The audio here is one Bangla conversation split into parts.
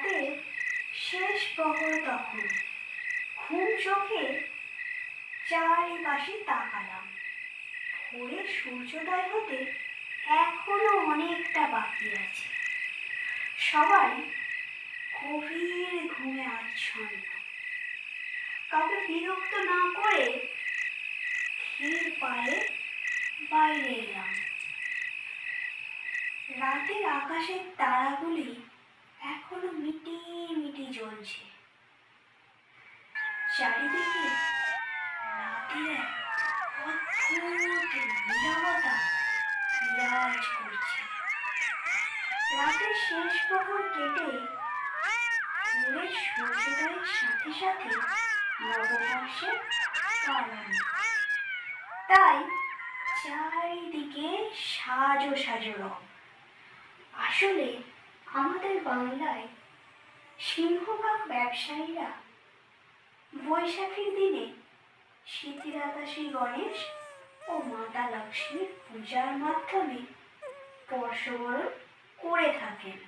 রাতে শেষ প্রহর তখন। ঘুম চোখে চারিপাশে তাকালাম। ভোরে সূর্যোদয় হতে এখনও অনেকটা বাকি আছে। সবাই গভীর ঘুমে আচ্ছন্ন। কাউকে বিরক্ত না করে ধীর পায়ে বাইরে এলাম। রাতের আকাশের তারাগুলি এখনও মিটি মিটি জ্বলছে। চারিদিকে রাতের শেষ প্রহর কেটে ভোরের সূর্যোদয়ের সাথে সাথে নববর্ষের পালন। তাই চারিদিকে সাজো সাজো রং। আসলে আমাদের বাংলায় সিংহভাগ ব্যবসায়ীরা বৈশাখীর দিনে শীতিরাতা শ্রী গণেশ ও মাতা লক্ষ্মীর পূজার মাধ্যমে বর্ষবরণ করে থাকেন।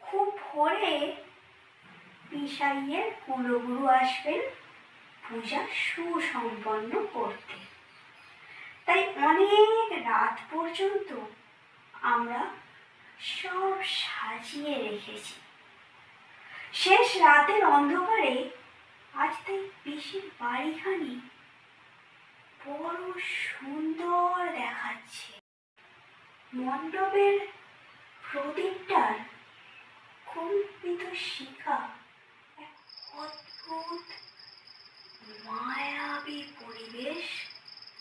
খুব ভোরে পিসাইয়ের কুলগুরু আসবেন পূজা সুসম্পন্ন করতে। তাই অনেক রাত পর্যন্ত আমরা সব সাজিয়ে রেখেছি। শেষ রাতের অন্ধকারে আজ তাই পিসির বাড়িখানি বড় সুন্দর দেখাচ্ছে। মণ্ডপের প্রদীপটার কল্পিত শিখা এক অদ্ভুত, মায়াবী পরিবেশ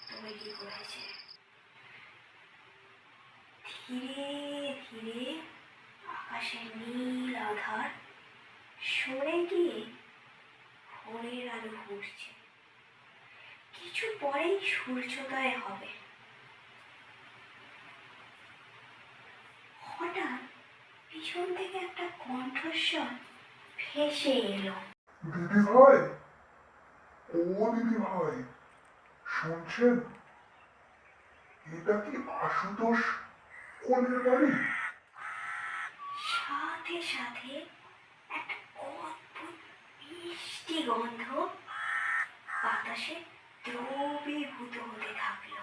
তৈরি করেছে। ধীরে ধীরে আকাশের নীল আধার সরে গিয়ে ভোরের আলো ফুটছে কিছু পরেই সূর্যোদয় হবে। হঠাৎ পিছন থেকে একটা কণ্ঠস্বর ভেসে এলো। দিদি ভাই, ও দিদি ভাই, শুনছেন? এটা কি আশুতোষ সাথে সাথে মিষ্টি গন্ধ বাতাসে দ্রবীভূত হতে থাকল।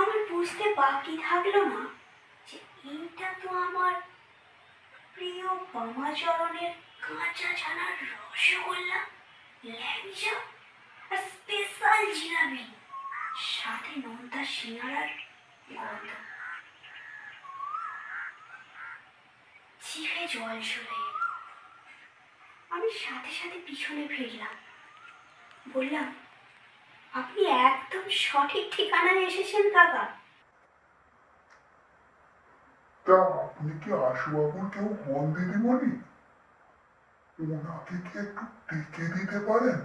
আমার বুঝতে বাকি থাকল না যে এইটা তো আমার প্রিয় বামাচরণের কাঁচা ছানার রসগোল্লা, ল্যাংচা স্পেশাল জিলাপি, সাথে নোনতা সিঙ্গারার গন্ধ। জিভে জল এলো আমি সাথে সাথে পিছনে ফিরলাম। বললাম আপনি একদম সঠিক ঠিকানায় এসেছেন কাকা। তা আপনি কি আশুবাবুর কেউ হন দিদিমণি? ওনাকে কি একটু দিতে পারেন?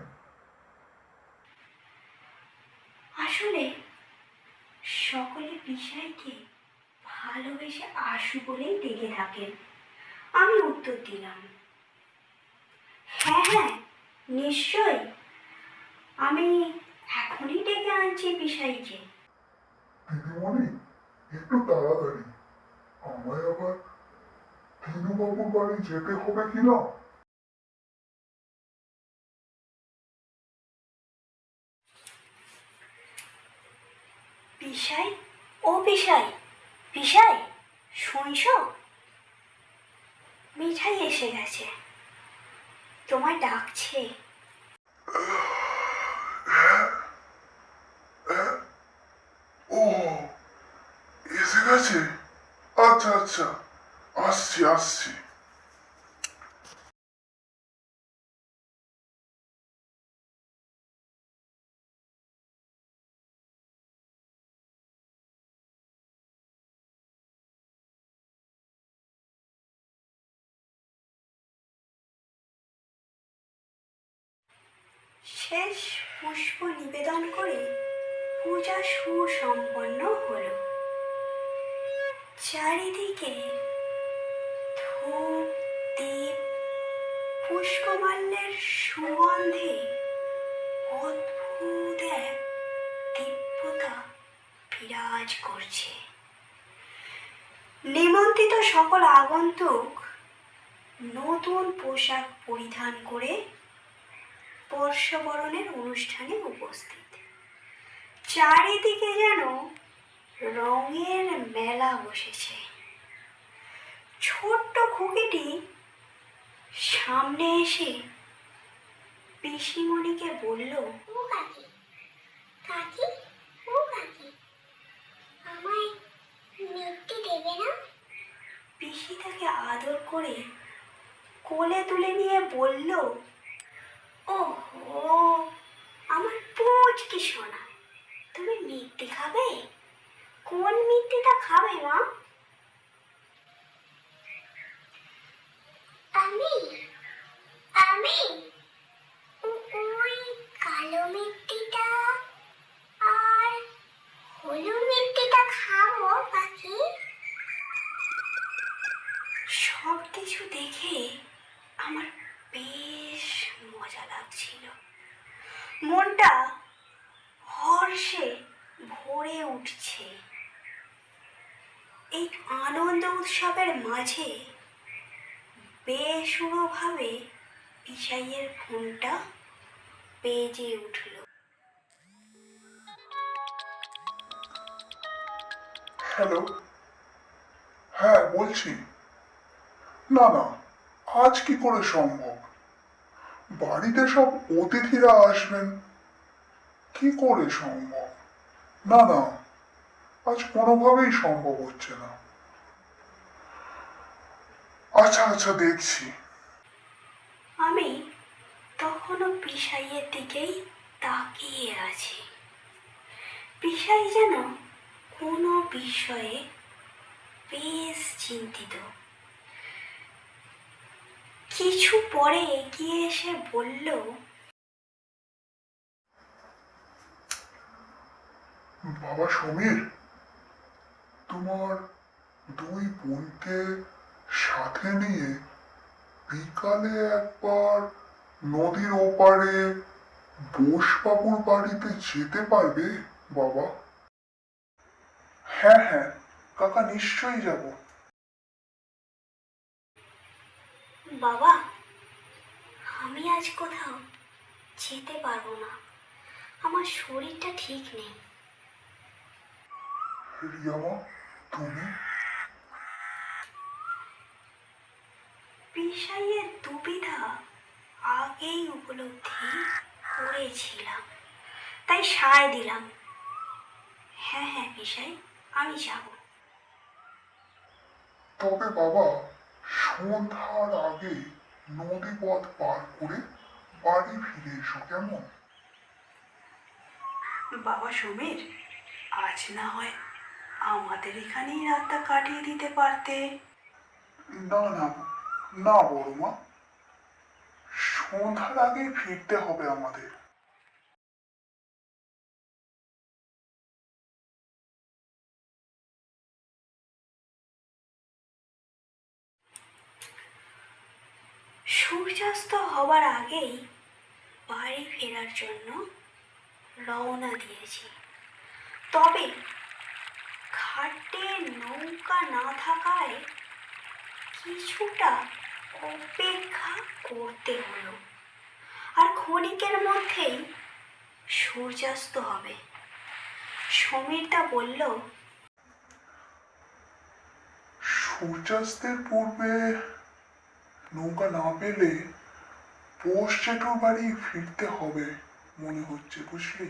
আসলে সকলে বিষয়কে ভালোবেসে আশু বলেই ডেকে থাকেন। আমি উত্তর দিলাম। হ্যাঁ হ্যাঁ নিশ্চয় আমি এখনই ডেকে আনছি বিষয়কে দিদিমণি একটু তাড়াতাড়ি। আমায় আবার দিনুবাবুর বাড়ি যেতে হবে কি না? পিসাই? ও পিসাই পিসাই শুনছো? মিঠাই এসে গেছে। তোমায় ডাকছে। ও এসে গেছে? আচ্ছা আচ্ছা। আসছি আসছি। শেষ পুষ্প নিবেদন করে পূজা সুসম্পন্ন হলো। চারিদিকে ধূপ, দীপ, পুষ্পমাল্যের সুগন্ধে অদ্ভুত এক দিব্যতা বিরাজ করছে। নিমন্ত্রিত সকল আগন্তুক নতুন পোশাক পরিধান করে বর্ষবরণের অনুষ্ঠানে উপস্থিত। চারিদিকে যেন রঙের মেলা বসেছে। ছোট্ট খুকিটি সামনে এসে পিসিমণিকে বলল ও কাকি কাকি ও কাকি আমায় মিষ্টি দেবে না? পিসি তাকে আদর করে কোলে তুলে নিয়ে বলল ওহো আমার পুচ কি সোনা? তুমি মিষ্টি খাবে? কোন মিষ্টিটা খাবে মা? আমি আমি ওই কালো মিষ্টিটা আর হলুদ মিষ্টিটা খাব কাকি সব কিছু দেখে আমার বেশ লাগছিল মনটা হর্ষে ভরে উঠছে। এই আনন্দ উৎসবের মাঝে বেসুরোভাবে পিসাইয়ের ফোনটা বেজে উঠল। হ্যালো? হ্যাঁ বলছি। না না, আজ কি করে সম্ভব? বাড়িতে সব অতিথিরা আসবেন। কি করে সম্ভব? না না, আজ কোনোভাবেই সম্ভব হচ্ছে না। আচ্ছা আচ্ছা দেখছি। আমি তখনও পিসাইয়ের দিকেই তাকিয়ে আছি। পিসাই যেন কোনো বিষয়ে বেশ চিন্তিত। কিছু পরে এগিয়ে এসে বলল, বাবা সমীর, তোমার দুই বোনকে সাথে নিয়ে বিকালে একবার নদীর ওপারে বোসবাবুর বাড়িতে যেতে পারবে বাবা? হ্যাঁ হ্যাঁ কাকা নিশ্চয়ই যাব। বাবা আমি আজ কোথাও যেতে পারব না। আমার শরীরটা ঠিক নেই। তুমি? পিসাইয়ের দুবিধা আগেই উপলব্ধি করেছিলাম। তাই সায় দিলাম। হ্যাঁ হ্যাঁ পিসাই আমি যাব। তবে বাবা সন্ধ্যার আগে নদী পথ পার করে বাড়ি ফিরে এসো কেমন? বাবা সমীর আজ না হয় আমাদের এখানেই রাতটা কাটিয়ে দিতে পারতে। না না না বড় মা সন্ধ্যার আগে ফিরতে হবে আমাদের। সূর্যাস্ত হবার আগেই বাড়ি ফেরার জন্য রওনা দিয়েছি। তবে ঘাটে নৌকা না থাকায় কিছুটা অপেক্ষা করতে হলো। আর ক্ষণিকের মধ্যেই সূর্যাস্ত হবে। সমীরদা বলল, সূর্যাস্তের পূর্বে নৌকা না পেলে পোষ বাড়ি ফিরতে হবে মনে হচ্ছে, বুঝলি?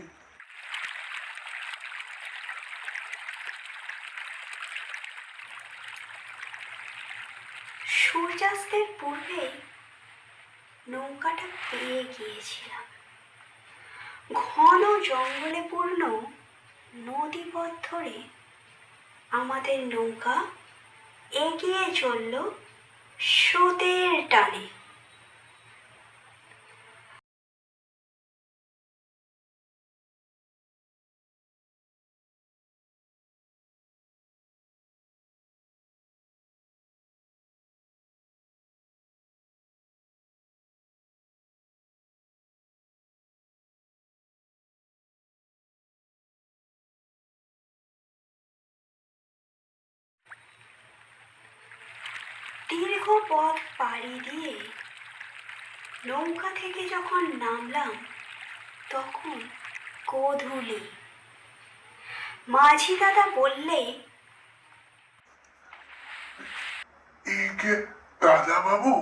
সূর্যাস্তের পূর্বেই নৌকাটা পেয়ে গিয়েছিলাম। ঘন জঙ্গলে পূর্ণ নদীপথ ধরে আমাদের নৌকা এগিয়ে চলল স্রোতের টানে। দীর্ঘ পথ পাড়ি দিয়ে নৌকা থেকে যখন নামলাম, তখন গোধূলি। মাঝি দাদা বললে দাদা বাবু,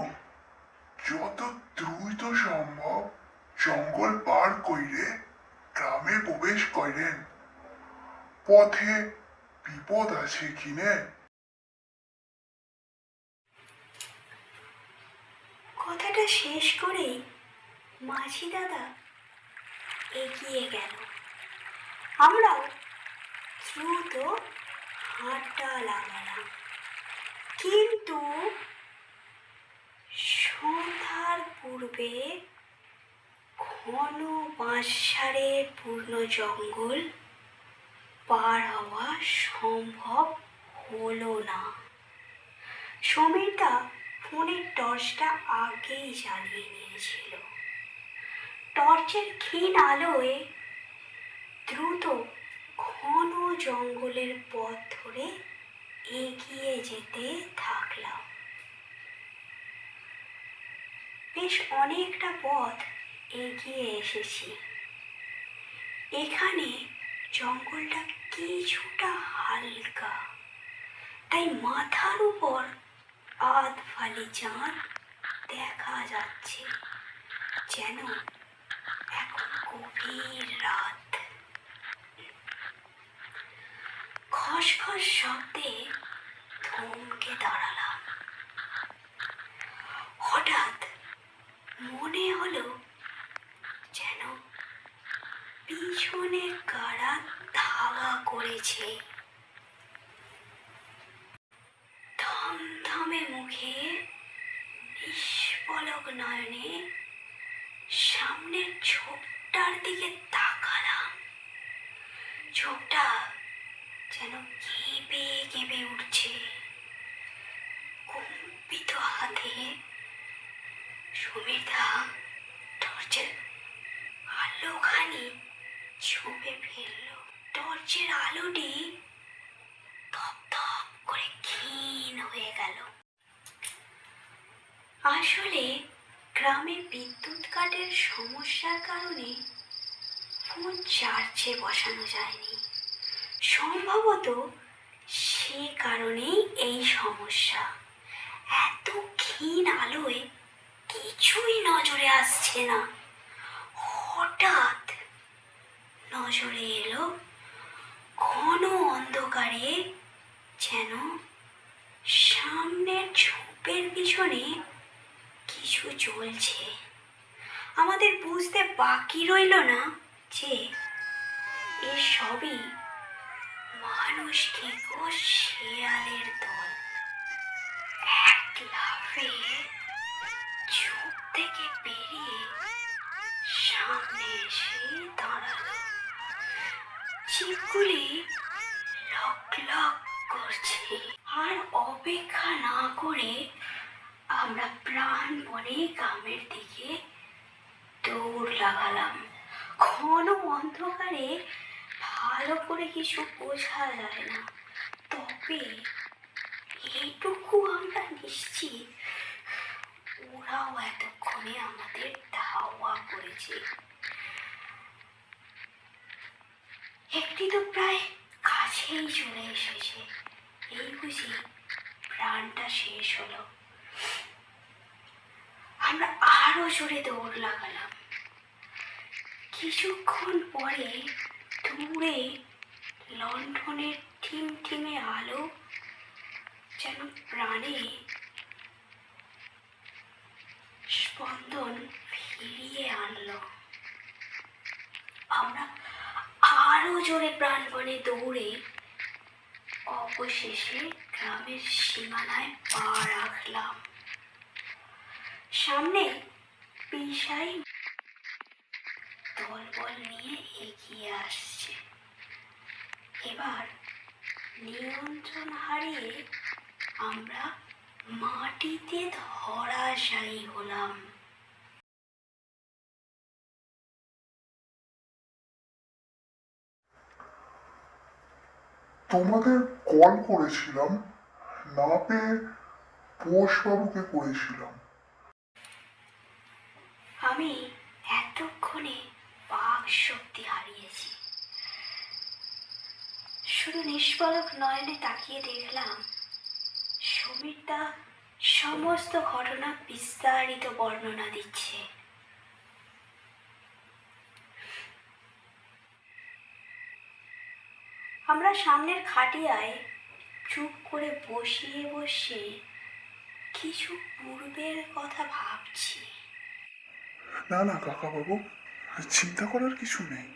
যত দ্রুত সম্ভব জঙ্গল পার কইরে গ্রামে প্রবেশ করেন পথে বিপদ আছে কিনে কথাটা শেষ করেই মাঝি দাদা এগিয়ে গেল। আমরাও দ্রুত হাঁটা লাগালাম কিন্তু সন্ধ্যার পূর্বে ঘন বাঁশঝাড়ে পূর্ণ জঙ্গল পার হওয়া সম্ভব হলো না। সমীরদা ফোনের টর্চটা আগেই জ্বালিয়ে নিয়েছিল। টর্চের ক্ষীণ আলোয় দ্রুত ঘন জঙ্গলের পথ ধরে এগিয়ে যেতে থাকলাম। বেশ অনেকটা পথ এগিয়ে এসেছি। এখানে জঙ্গলটা কিছুটা হালকা, তাই মাথার উপর আধ ফালি চাঁদ দেখা যাচ্ছে যেন এখন গভীর রাত। খসখস শব্দে থমকে দাঁড়ালাম। হঠাৎ মনে হলো যেন পিছনে কারা ধাওয়া করেছে। মুখে নিষ্পলক নয়নে সামনের ঝোপটার দিকে তাকালাম। ঝোপটা যেন কেঁপে কেঁপে উঠছে। কম্পিত হাতে সুমিতা টর্চের আলোখানি ছুঁপে ফেলল। টর্চের আলোটি ধপ ধপ করে ক্ষীণ হয়ে গেল। আসলে গ্রামে বিদ্যুৎ কাটের সমস্যার কারণে ফোন চার্জে বসানো যায়নি। সম্ভবত সে কারণেই এই সমস্যা। এত ক্ষীণ আলোয় কিছুই নজরে আসছে না। হঠাৎ নজরে এলো ঘন অন্ধকারে যেন সামনের ঝোপের পিছনে কিছু চলছে। আমাদের বুঝতে বাকি রইল না যে এসবই মানুষ কি শেয়ালের দল। এক লাফে ঝোপ থেকে বেরিয়ে সামনে এসে দাঁড়াল। চিপগুলি লক লক করছে। আর অপেক্ষা না করে আমরা প্রাণপণে গ্রামের দিকে দৌড় লাগালাম। ঘন অন্ধকারে ভালো করে কিছু বোঝা যায় না। তবে এইটুকু আমরা নিশ্চিত, ওরাও এতক্ষণে আমাদের ধাওয়া করেছে। একটি তো প্রায় কাছেই চলে এসেছে। এই বুঝি প্রাণটা শেষ হলো। আমরা আরও জোরে দৌড় লাগালাম। কিছুক্ষণ পরে দূরে লণ্ঠনের টিমটিমে আলো, যেন প্রাণে স্পন্দন ফিরিয়ে আনলো। আমরা আরও জোরে প্রাণপণে দৌড়ে অবশেষে গ্রামের সীমানায় পা রাখলাম। সামনে পিসাই দলবল নিয়ে এগিয়ে আসছে। এবার নিয়ন্ত্রণ হারিয়ে আমরা মাটিতে ধরাশায়ী হলাম। তোমাদের কল করেছিলাম, না পেয়ে পোষবাবুকে করেছিলাম। আমি এতক্ষণে বাক শক্তি হারিয়েছি। শুধু নিষ্পলক নয়নে তাকিয়ে দেখলাম, সমীরদা সমস্ত ঘটনা বিস্তারিত বর্ণনা দিচ্ছে। আমরা সামনের খাটিয়ায় চুপ করে বসিয়ে বসে কিছু পূর্বের কথা ভাবছি। না না কাকাবাবু চিন্তা করার কিছু নেই।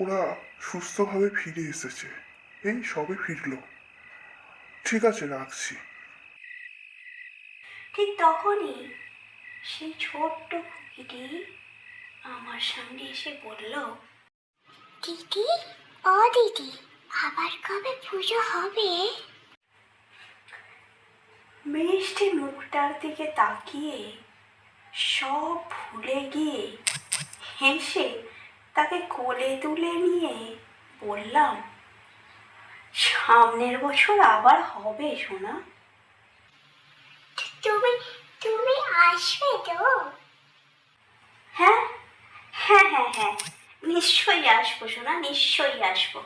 ওরা সুস্থভাবে ফিরে এসেছে। এই সবে ফিরলো। ঠিক আছে রাখছি। ঠিক তখনই সেই ছোট্ট খুকিটি আমার সামনে এসে বলল দিদি ও দিদি আবার কবে পুজো হবে? মিষ্টি মুখটার দিকে তাকিয়ে সব ভুলে গিয়ে হেসে তাকে কোলে তুলে নিয়ে বললাম সামনের বছর আবার হবে সোনা। তুমি তুমি আসবে তো? হ্যাঁ হ্যাঁ হ্যাঁ হ্যাঁ নিশ্চয়ই আসব সোনা নিশ্চয়ই আসব।